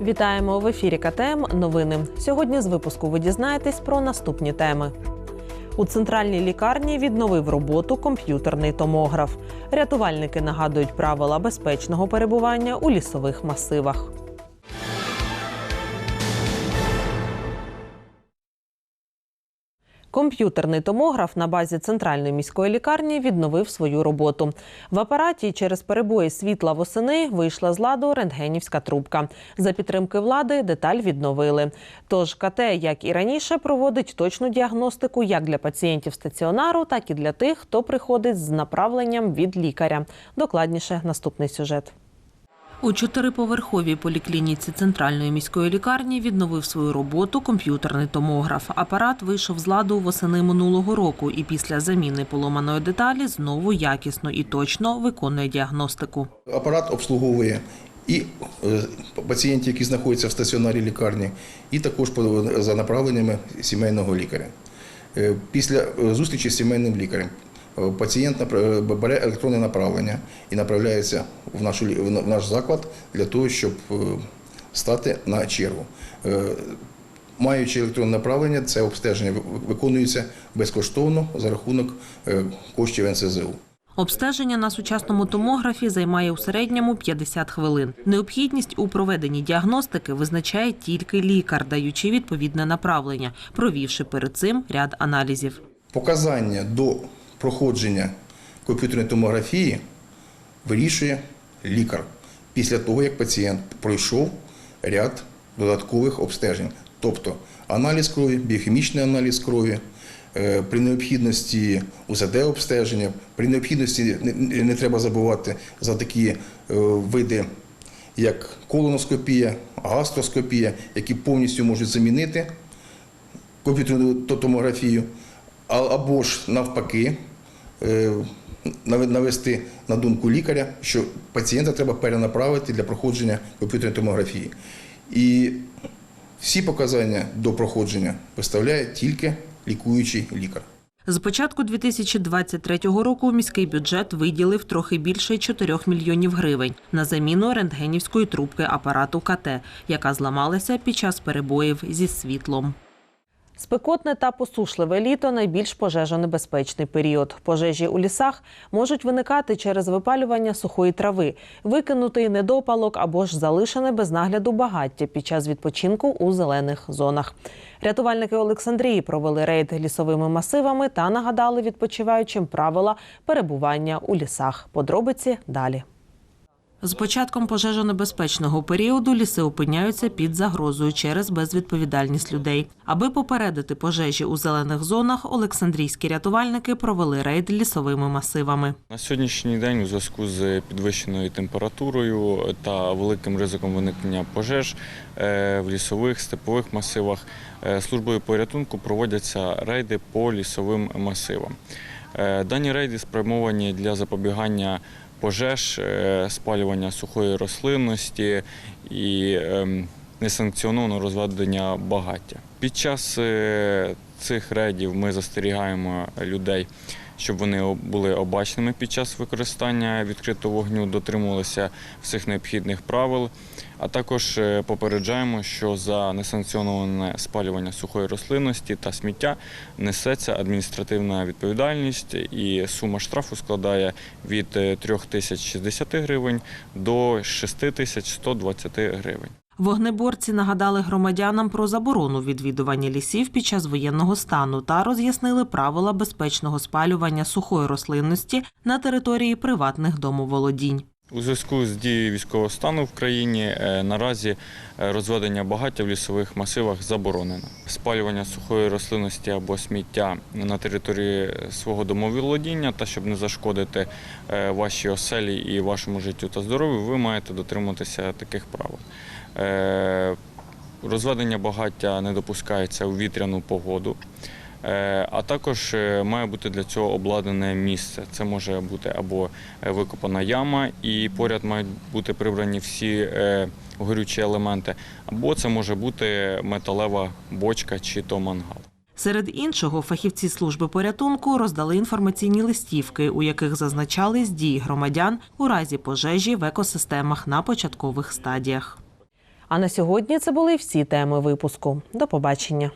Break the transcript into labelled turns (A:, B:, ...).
A: Вітаємо в ефірі КТМ. Новини. Сьогодні з випуску ви дізнаєтесь про наступні теми. У центральній лікарні відновив роботу комп'ютерний томограф. Рятувальники нагадують правила безпечного перебування у лісових масивах. Комп'ютерний томограф на базі центральної міської лікарні відновив свою роботу. В апараті через перебої світла восени вийшла з ладу рентгенівська трубка. За підтримки влади деталь відновили. Тож КТ, як і раніше, проводить точну діагностику як для пацієнтів стаціонару, так і для тих, хто приходить з направленням від лікаря. Докладніше наступний сюжет. У чотириповерховій поліклініці центральної міської лікарні відновив свою роботу комп'ютерний томограф. Апарат вийшов з ладу восени минулого року і після заміни поломаної деталі знову якісно і точно виконує діагностику.
B: Апарат обслуговує і е, пацієнтів, які знаходяться в стаціонарі лікарні, і також за направленнями сімейного лікаря. Е, Після е, зустрічі з сімейним лікарем пацієнт напра- бере електронне направлення і направляється в, нашу, лі- в наш заклад для того, щоб е, стати на чергу. Е, Маючи електронне направлення, це обстеження виконується безкоштовно за рахунок е, коштів НСЗУ.
A: Обстеження на сучасному томографі займає у середньому 50 хвилин. Необхідність у проведенні діагностики визначає тільки лікар, даючи відповідне направлення, провівши перед цим ряд аналізів.
B: Показання до проходження комп'ютерної томографії вирішує лікар після того, як пацієнт пройшов ряд додаткових обстежень, тобто аналіз крові, біохімічний аналіз крові. е, При необхідності УЗД-обстеження, при необхідності не, треба забувати за такі е, види, як колоноскопія, гастроскопія, які повністю можуть замінити комп'ютерну томографію, або ж навпаки навести на думку лікаря, що пацієнта треба перенаправити для проходження комп'ютерної томографії. І всі показання до проходження виставляє тільки лікуючий лікар.
A: З початку 2023 року міський бюджет виділив трохи більше 4 мільйонів гривень на заміну рентгенівської трубки апарату КТ, яка зламалася під час перебоїв зі світлом. Спекотне та посушливе літо найбільш пожежонебезпечний період. Пожежі у лісах можуть виникати через випалювання сухої трави, викинутий недопалок або ж залишене без нагляду багаття під час відпочинку у зелених зонах. Рятувальники Олександрії провели рейд лісовими масивами та нагадали відпочиваючим правила перебування у лісах. Подробиці далі. З початком пожежонебезпечного періоду ліси опиняються під загрозою через безвідповідальність людей. Аби попередити пожежі у зелених зонах, олександрійські рятувальники провели рейд лісовими масивами.
C: На сьогоднішній день у зв'язку з підвищеною температурою та великим ризиком виникнення пожеж е, в лісових степових масивах е, службою порятунку проводяться рейди по лісовим масивам. Е, Дані рейди спрямовані для запобігання пожеж, е, спалювання сухої рослинності і несанкціоноване розведення багаття. Під час е, цих рейдів ми застерігаємо людей, щоб вони були обачними під час використання відкритого вогню, дотримувалися всіх необхідних правил. А також е, попереджаємо, що за несанкціоноване спалювання сухої рослинності та сміття несеться адміністративна відповідальність, і сума штрафу складає від е, 3060 гривень до 6120 гривень.
A: Вогнеборці нагадали громадянам про заборону відвідування лісів під час воєнного стану та роз'яснили правила безпечного спалювання сухої рослинності на території приватних домоволодінь.
C: У зв'язку з дією військового стану в країні е, наразі е, розведення багаття в лісових масивах заборонено. Спалювання сухої рослинності або сміття на території свого домоволодіння та щоб не зашкодити е, вашій оселі і вашому життю та здоров'ю, ви маєте дотримуватися таких правил. Е, Розведення багаття не допускається у вітряну погоду. Е, А також е, має бути для цього обладнане місце. Це може бути або е, викопана яма, і поряд мають бути прибрані всі горючі елементи, або це може бути металева бочка чи то мангал.
A: Серед іншого, фахівці служби порятунку роздали інформаційні листівки, у яких зазначались дії громадян у разі пожежі в екосистемах на початкових стадіях. А на сьогодні це були всі теми випуску. До побачення.